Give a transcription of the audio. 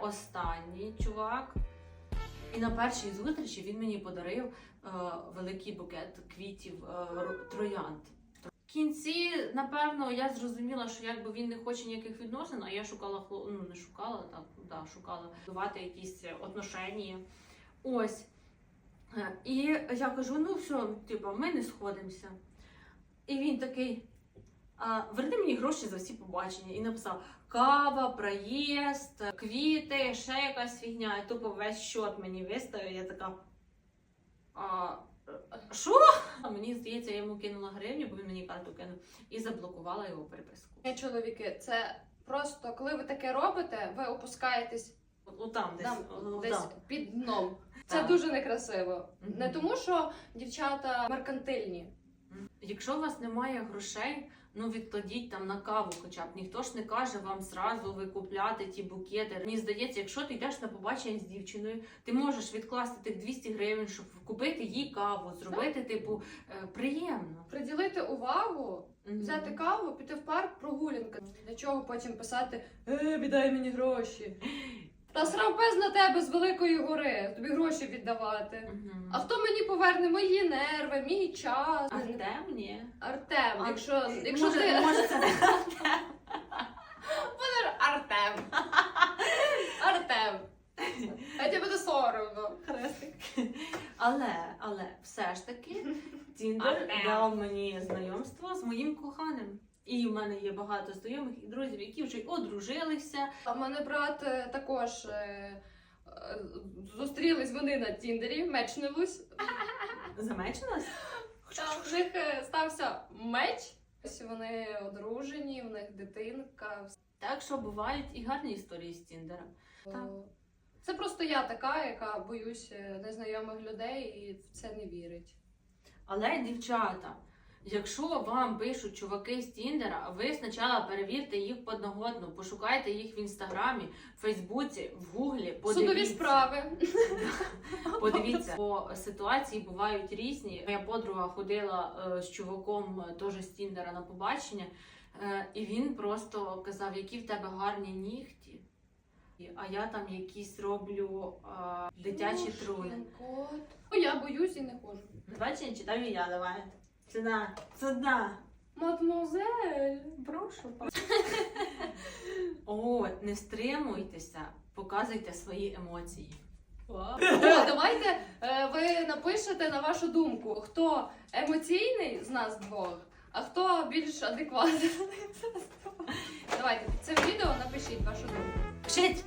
Останній чувак. І на першій зустрічі він мені подарив е, великий букет квітів е, троянд. В кінці, напевно, я зрозуміла, що якби він не хоче ніяких відносин, а я шукала ну не шукала, так, да, шукала будувати якісь отношення. Ось. Е, І я кажу: ну все, типу, ми не сходимося. І він такий: верни мені гроші за всі побачення. І написав: кава, проїзд, квіти, ще якась фігня. І тупо весь щот мені виставив. Я така. А, що? А мені здається, я йому кинула гривню, бо він мені карту кинув, і заблокувала його переписку. Чоловіки, це просто коли ви таке робите, ви опускаєтесь От, от там десь. там от десь там. під дном. Це Так. дуже некрасиво. Мгм. Не тому, що дівчата меркантильні. Якщо у вас немає грошей, ну відкладіть там на каву хоча б. Ніхто ж не каже вам зразу викупляти ті букети. Мені здається, якщо ти йдеш на побачення з дівчиною, ти можеш відкласти тих 200 гривень, щоб купити їй каву, зробити, типу, е, приємно. Приділити увагу, взяти каву, піти в парк, прогулянка. Для чого потім писати Е, віддай мені гроші. Та срав пес на тебе з великої гори, тобі гроші віддавати. Мгм. А хто мені поверне мої нерви, мій час? Артем, ні. Артем, А, якщо, якщо може, ти може, це не Артем. Артем. А тебе буде соромно. хрестик. Але, але все ж таки Тіндер Артем. дав мені знайомство з моїм коханим. І в мене є багато знайомих і друзів, які вже й одружилися. А в мене брат е, також е, е, зустрілись вони на Тіндері, мечнулись. Замечилась? Та В них е, стався меч. Ось вони одружені, в них дитинка. Так що бувають і гарні історії з Тіндера. Так. Це просто я така, яка боюсь е, незнайомих людей і в це не вірить. Але, дівчата, якщо вам пишуть чуваки з Тіндера, ви спочатку перевірте їх подногодно, пошукайте їх в інстаграмі, в Фейсбуці, в Гуглі, подивіться. Судові справи. Подивіться, бо ситуації бувають різні. Моя подруга ходила е, з чуваком е, теж з Тіндера на побачення, е, і він просто казав, які в тебе гарні нігті. А я там якісь роблю е, дитячі труни. Я боюсь і не ходжу. Бачення читаю я, давай. Сюди, сюди. Мадмозель. Прошу. О, не стримуйтеся, показуйте свої емоції. О, давайте е, ви напишете на вашу думку, хто емоційний з нас двох, а хто більш адекватний. Давайте під цим відео напишіть вашу думку. Пишіть!